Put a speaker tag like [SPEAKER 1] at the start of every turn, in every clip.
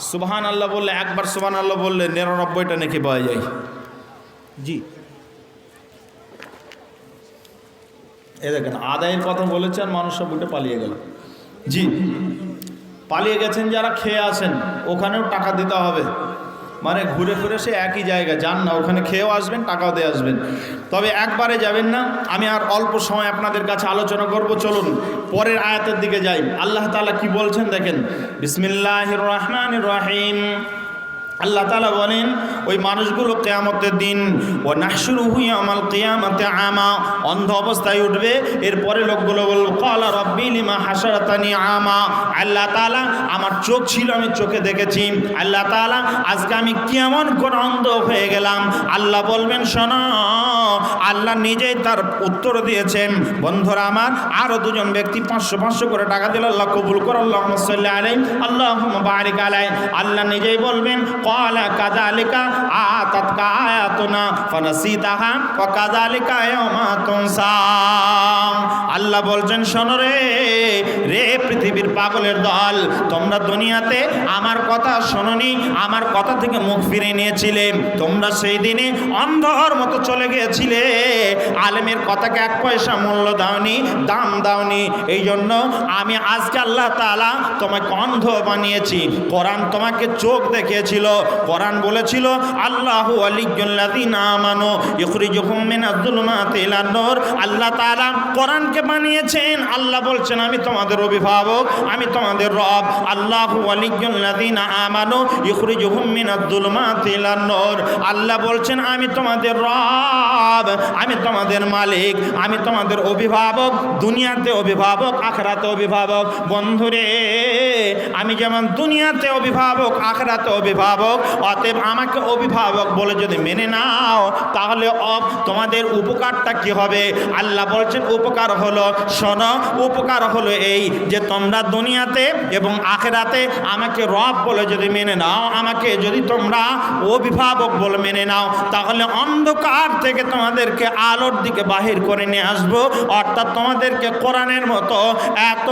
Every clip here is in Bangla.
[SPEAKER 1] সুবহান আল্লাহ বললে একবার সুবহান আল্লাহ বললে নিরানব্বইটা নাকি পাওয়া যায়? জি। এ দেখেন আদায়ের কথা বলেছেন মানুষ সব উঠে পালিয়ে গেল। জি। পালিয়ে গেছেন যারা খেয়ে আসেন ওখানেও টাকা দিতে হবে। মানে ঘুরে ফিরে সে একই জায়গা, যান না, ওখানে খেয়েও আসবেন, টাকাও দিয়ে আসবেন। তবে একবারে যাবেন না, আমি আর অল্প সময় আপনাদের কাছে আলোচনা করব, চলুন, পরের আয়াতের দিকে যাই। আল্লাহ তালা কি বলছেন, দেখেন বিসমিল্লাহ রহমান রহিম। আল্লাহ তালা বলেন, ওই মানুষগুলো কেয়ামতের দিন ও নাহসুরু হুইয়ামাল কেয়ামতে আমা অন্ধ অবস্থায় উঠবে। এরপরে লোকগুলো বলল কলা রব্বি লিমা হাসারাতানি আমা আল্লাহ তালা আমার চোখ ছিল, আমি চোখে দেখেছি। আল্লাহ তালা আজকে আমি কেমন করে অন্ধ হয়ে গেলাম। আল্লাহ বলবেন, শোনো, আল্লাহ নিজেই তার উত্তর দিয়েছেন। বন্ধুরা আমার আরও দুজন ব্যক্তি পাঁচশো পাঁচশো করে টাকা দিল, আল্লাহ কবুল কর আল্লাহ আল্লাহ বারিক আলাই আল্লাহ নিজেই বলবেন কাদালিকা আতাতকা আয়াতুনা ফানাসিতাহা ওয়া কাদালিকা ইয়াউমা তুনসা আল্লাহ বলছেন, শোনো রে পৃথিবীর পাগলের দল, তোমরা দুনিয়াতে আমার কথা শোনোনি, আমার কথা থেকে মুখ ফিরে নিয়েছিলে, তোমরা সেই দিনে অন্ধর মতো চলে গিয়েছিলে, আলেমের কথাকে এক পয়সা মূল্য দাওনি, দাম দাওনি এই জন্য আমি আজকে আল্লাহ তাআলা তোমাকে অন্ধ বানিয়েছি, কোরআন তোমাকে চোখ দেখিয়েছিল কোরআন বলেছিল, আল্লাহু আল্লাহ তাআলা কোরআনকে বানিয়েছেন। আল্লাহ বলছেন, আমি তোমাদের অভিভাবক, আমি তোমাদের রব। আল্লাহু আমানু আল্লাহ বলছেন, আমি তোমাদের রব, আমি তোমাদের মালিক, আমি তোমাদের অভিভাবক, দুনিয়াতে অভিভাবক, আখরাতে অভিভাবক। বন্ধুরে, আমি যেমন দুনিয়াতে অভিভাবক, আখরাতে অভিভাবক অতএব আমাকে অভিভাবক বলে যদি মেনে নাও, তাহলে অব, তোমাদের উপকারটা কি হবে? আল্লাহ বলছেন, উপকার হলো, শোনো, উপকার হলো এই যে তোমরা দুনিয়াতে এবং আখেরাতে আমাকে রব বলে যদি মেনে নাও, আমাকে যদি তোমরা অভিভাবক বলে মেনে নাও, তাহলে অন্ধকার থেকে তোমাদেরকে আলোর দিকে বাহির করে নিয়ে আসব। অর্থাৎ তোমাদেরকে কোরআনের মতো এত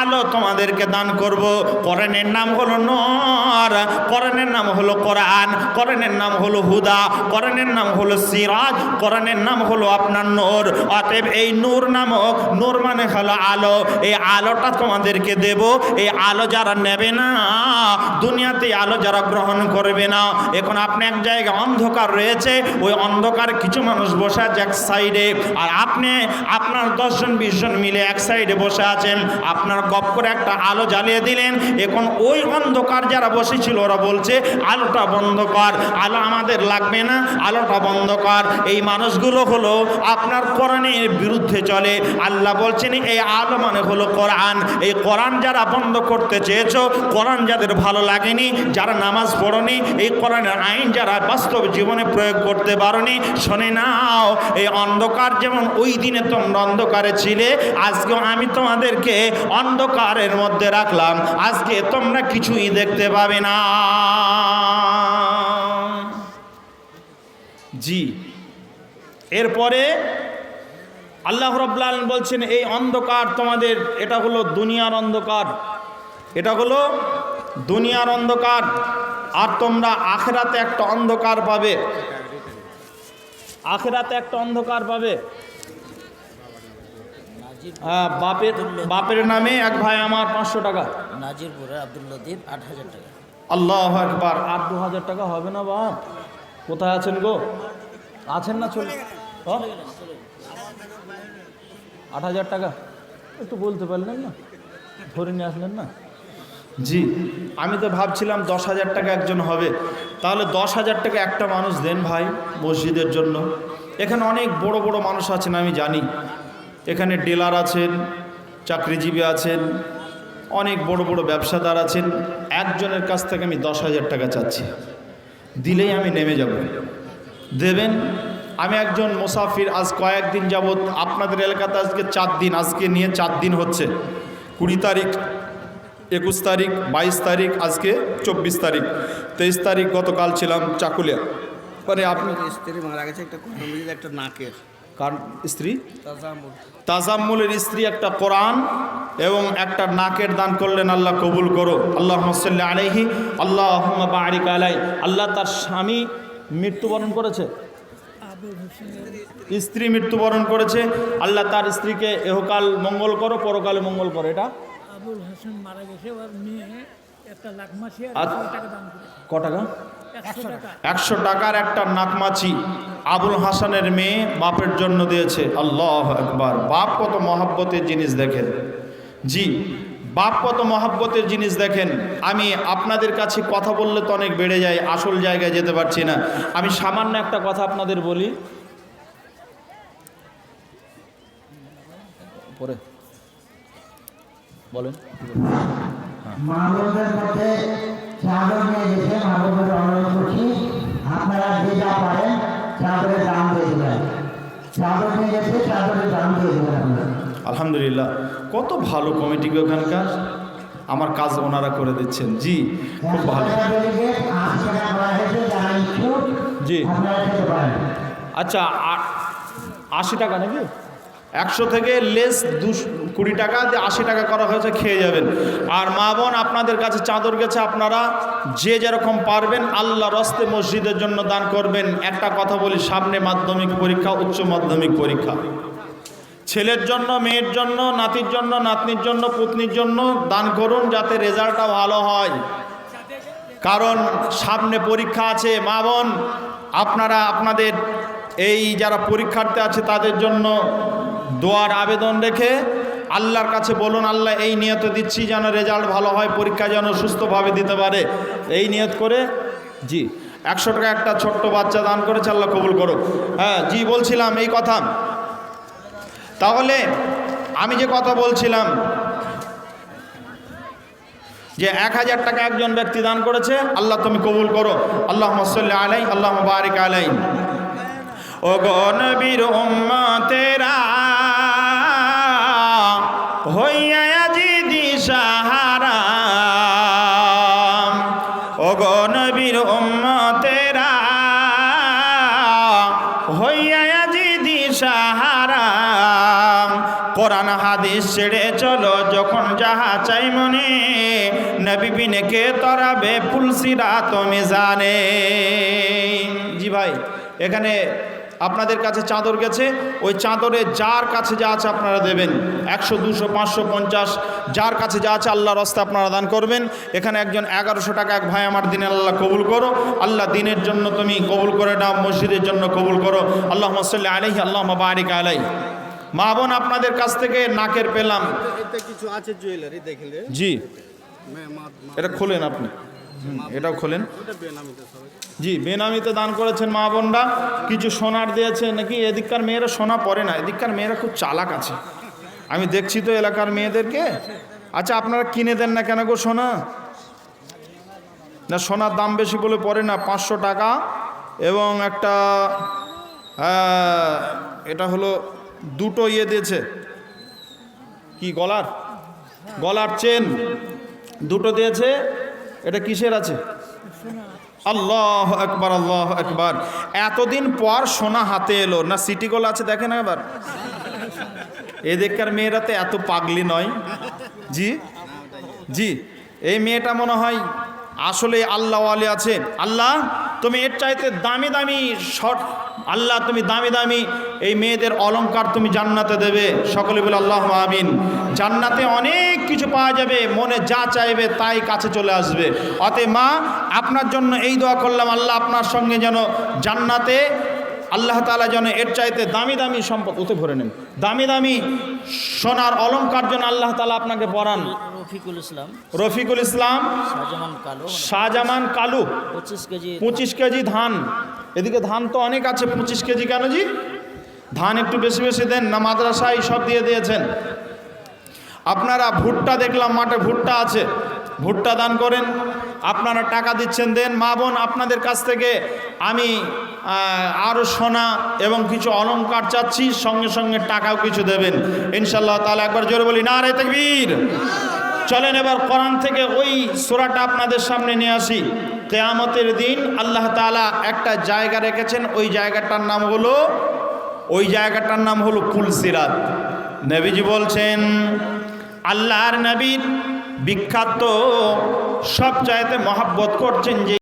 [SPEAKER 1] আলো তোমাদেরকে দান করব। কোরআনের নাম হলো নর। কোরআনের নাম হলো কোরআন, কোরআনের নাম হলো হুদা, কোরআনের নাম হলো সিরাজ, কোরআনের নাম হলো আপনার নূর। অতএব এই নূর নামক, নূর মানে হলো আলো। এই আলোটা তোমাদেরকে দেব। এই আলো যারা নেবে না, দুনিয়াতে আলো যারা গ্রহণ করবে না। এখন আপনি এক জায়গায় অন্ধকার রয়েছে, ওই অন্ধকার কিছু মানুষ বসে আছে এক সাইডে। আর আপনি, আপনার দশজন, বিশজন মিলে এক সাইডে বসে আছেন। আপনার গপ করে একটা আলো জ্বালিয়ে দিলেন। এখন ওই অন্ধকার যারা বসেছিল ওরা বলছে, আলোটা বন্ধ কর। আলো আমাদের লাগবে না, আলোটা বন্ধ কর। এই মানুষগুলো হলো আপনার কোরআনের বিরুদ্ধে চলে। আল্লাহ বলছেন, এই আলো মানে হলো কোরআন। এই কোরআন যারা বন্ধ করতে চেয়েছো, কোরআন যাদের ভালো লাগেনি, যারা নামাজ পড়নি, এই কোরআনের আইন যারা বাস্তব জীবনে প্রয়োগ করতে পারোনি, শোনে নাও, এই অন্ধকার যেমন ওই দিনে তোমরা অন্ধকারে ছিলে, আজকেও আমি তোমাদেরকে অন্ধকারের মধ্যে রাখলাম। আজকে তোমরা কিছুই দেখতে পাবে না। জি। এরপরে আল্লাহ রব্লাল বলছেন এই অন্ধকার তোমাদের এটা হলো দুনিয়ার অন্ধকার। এটা হলো দুনিয়ার অন্ধকার। আর তোমরা আখেরাতে একটা অন্ধকার পাবে। আখেরাতে একটা অন্ধকার পাবে। হ্যাঁ, বাপের বাপের নামে এক ভাই আমার পাঁচশো টাকা।
[SPEAKER 2] নাজিরপুরে আব্দুল আট হাজার টাকা।
[SPEAKER 1] আল্লাহ একবার আট দু হাজার টাকা হবে না বাপ? কোথায় আছেন গো? আছেন না চলে আট হাজার টাকা। একটু বলতে পারলেন না? ধরে নিয়ে আসলেন না? জি আমি তো ভাবছিলাম দশ হাজার টাকা একজন হবে। তাহলে দশ হাজার টাকা একটা মানুষ দেন ভাই মসজিদের জন্য। এখানে অনেক বড় বড় মানুষ আছেন আমি জানি। এখানে ডিলার আছেন চাকরিজীবী আছেন অনেক বড় বড় ব্যবসাদার আছেন। একজনের কাছ থেকে আমি দশ হাজার টাকা চাচ্ছি। দিলেই আমি নেমে যাব। দেবেন, আমি একজন মুসাফির, আজ কয়েকদিন যাবৎ আপনাদের এলাকাতে আজকে চার দিন, আজকে নিয়ে চার দিন হচ্ছে। কুড়ি তারিখ, একুশ তারিখ, বাইশ তারিখ, আজকে চব্বিশ তারিখ। তেইশ তারিখ গতকাল ছিলাম চাকুলিয়া। মানে আপনি
[SPEAKER 3] স্ত্রী মারা গেছে, একটা একটা নাকের।
[SPEAKER 1] কার স্ত্রী? তাজাম্মুলের স্ত্রী একটা কোরআন এবং একটা নাকের দান করলেন আল্লাহ কবুল করো। আল্লাহ সাল্লি আলাইহি আল্লাহ বারিক আলাই। আল্লাহ তার স্বামী মৃত্যুবরণ করেছে? স্ত্রী মৃত্যুবরণ করেছে। আল্লাহ তার স্ত্রীকে এহকাল মঙ্গল করো পরকালে মঙ্গল করো। এটা?
[SPEAKER 3] আবুল হাসান মারা গেছে ওর মেয়ে একটা লাখ মাসি আর। একশো টাকা দান করে
[SPEAKER 1] ক টাকা?
[SPEAKER 3] একশো
[SPEAKER 1] টাকার একটা নাকমাছি আবুল হাসানের মেয়ে বাপের জন্য দিয়েছে। আল্লাহ একবার বাপ কত মহাব্বতের জিনিস দেখেন। জি, বাপ কত মহাব্বতের জিনিস দেখেন। আমি আপনাদের কাছে কথা বললে তো অনেক বেড়ে যায়, আসল জায়গায় যেতে পারছি না। আমি সামান্য একটা কথা আপনাদের বলি। পরে। বলেন।
[SPEAKER 4] আপনারা যে যা পারেন দাম চাদর নিয়ে গেছে দাম আপনারা।
[SPEAKER 1] আলহামদুলিল্লাহ। কত ভালো কমিটি ওখানকার আমার কাজ ওনারা করে দিচ্ছেন। জি খুব ভালো। জি। আচ্ছা আশি টাকা নাকি? একশো থেকে লেস দুশো কুড়ি টাকা আশি টাকা করা হয়েছে, খেয়ে যাবেন। আর মা বোন, আপনাদের কাছে চাদর গেছে, আপনারা যে যেরকম পারবেন আল্লাহ রস্তে মসজিদের জন্য দান করবেন। একটা কথা বলি, সামনে মাধ্যমিক পরীক্ষা, উচ্চ মাধ্যমিক পরীক্ষা। ছেলের জন্য, মেয়ের জন্য, নাতির জন্য, নাতনির জন্য, পুতনির জন্য দান করুন, যাতে রেজাল্টটা ভালো হয়। কারণ সামনে পরীক্ষা আছে, মা বোন, আপনারা, আপনাদের এই যারা পরীক্ষার্থী আছে, তাদের জন্য দোয়ার আবেদন রেখে আল্লাহর কাছে বলুন, আল্লাহ, এই নিয়ত দিচ্ছি যেন রেজাল্ট ভালো হয়, পরীক্ষা যেন সুস্থভাবে দিতে পারে। এই নিয়ত করে, জি, একশো টাকা একটা ছোট্ট বাচ্চা দান করেছে, আল্লাহ কবুল করো হ্যাঁ জি, বলছিলাম এই কথা। তাহলে আমি যে কথা বলছিলাম, যে এক হাজার টাকা একজন ব্যক্তি দান করেছে, আল্লাহ, তুমি কবুল করো। আল্লাহ মসল্লা আলাই আল্লাহ বারিক আলাই ও গনবীর তেরা জিদি সাহারা ও গনবীর হইয়া জিদি সাহারা। কোরআন হাদিস ছেড়ে চলো, যখন যাহা চাই মনে, নবী বিনেকে তরাবে ফুলসিরা তুমি জানে জি ভাই, এখানে আপনাদের কাছে চাদর গেছে ওই চাদরে যার কাছে যা আছে আপনারা দেবেন। একশো দুশো পাঁচশো পঞ্চাশ যার কাছে যা আছে আল্লাহ রাস্তা আপনারা দান করবেন। এখানে একজন এগারোশো টাকা এক ভাই আমার দিনে আল্লাহ কবুল করো। আল্লাহ দিনের জন্য তুমি কবুল করে নাও মসজিদের জন্য কবুল করো। আল্লাহ মসল্লা আলহি আল্লাহ বারিক আলাই মা বোন আপনাদের কাছ থেকে নাকের পেলাম।
[SPEAKER 5] কিছু আছে জুয়েলারি দেখলে
[SPEAKER 1] জি। এটা খোলেন আপনি। এটাও খোলেন। জি, বেনামিতে দান করেছেন মা বোনরা। কিছু সোনার দিয়েছে নাকি? এদিককার মেয়েরা সোনা পরে না, এদিককার মেয়েরা খুব চালাক আছে। আমি দেখছি তো এলাকার মেয়েদেরকে। আচ্ছা আপনারা কিনে দেন না কেন গো সোনা? না, সোনার দাম বেশি বলে পড়ে না, পাঁচশো টাকা। এবং একটা এটা হলো দুটো ইয়ে দিয়েছে। কি, গলার? গলার চেন। দুটো দিয়েছে। এটা কিসের আছে? আল্লাহ একবার আল্লাহ একবার এতদিন পর সোনা হাতে এলো। না সিটি গোল আছে দেখেন এবার এদিককার মেয়েরা তো এত পাগলি নয়। জি? জি। এই মেয়েটা মনে হয় আসলে আল্লাহ আলী আছে। আল্লাহ, তুমি এর চাইতে দামি দামি শর্ট আল্লাহ, তুমি দামি দামি এই মেয়েদের অলংকার তুমি জান্নাতে দেবে। সকলে বলে আল্লাহ আমিন। জান্নাতে অনেক কিছু পাওয়া যাবে মনে যা চাইবে তাই কাছে চলে আসবে। অতএব মা আপনার জন্য এই দোয়া করলাম আল্লাহ আপনার সঙ্গে যেন জান্নাতে আল্লাহ তালা যেন এর চাইতে দামি দামি সম্পদ ওতে ভরে নেন। দামি দামি সোনার অলংকার যেন আল্লাহ তালা আপনাকে পরান।
[SPEAKER 2] রফিকুল ইসলাম।
[SPEAKER 1] রফিকুল ইসলাম
[SPEAKER 2] শাহজামান কালো।
[SPEAKER 1] শাহজামান কালু।
[SPEAKER 2] পঁচিশ কেজি
[SPEAKER 1] পঁচিশ কেজি ধান। এদিকে ধান তো অনেক আছে পঁচিশ কেজি কেন জি? ধান একটু বেশি বেশি দেন না মাদ্রাসায় সব দিয়ে দিয়েছেন। আপনারা ভুট্টা দেখলাম, মাঠে ভুট্টা আছে। ভুট্টা দান করেন, আপনারা টাকা দিচ্ছেন, দেন মা বোন আপনাদের কাছ থেকে আমি আরও সোনা এবং কিছু অলংকার চাচ্ছি, সঙ্গে সঙ্গে টাকাও কিছু দেবেন। ইনশাল্লাহ তাহলে একবার জোরে বলি না রে তকবীর। চলেন এবার কোরআন থেকে ওই সোরাটা আপনাদের সামনে নিয়ে আসি। কেয়ামতের দিন আল্লাহ তাআলা একটা জায়গা রেখেছেন, ওই জায়গাটার নাম হলো, ওই জায়গাটার নাম হলো পুলসিরাত নবীজি বলছেন আল্লাহর নবীন বিখ্যাত সব চাইতে মহাব্বত করছেন যে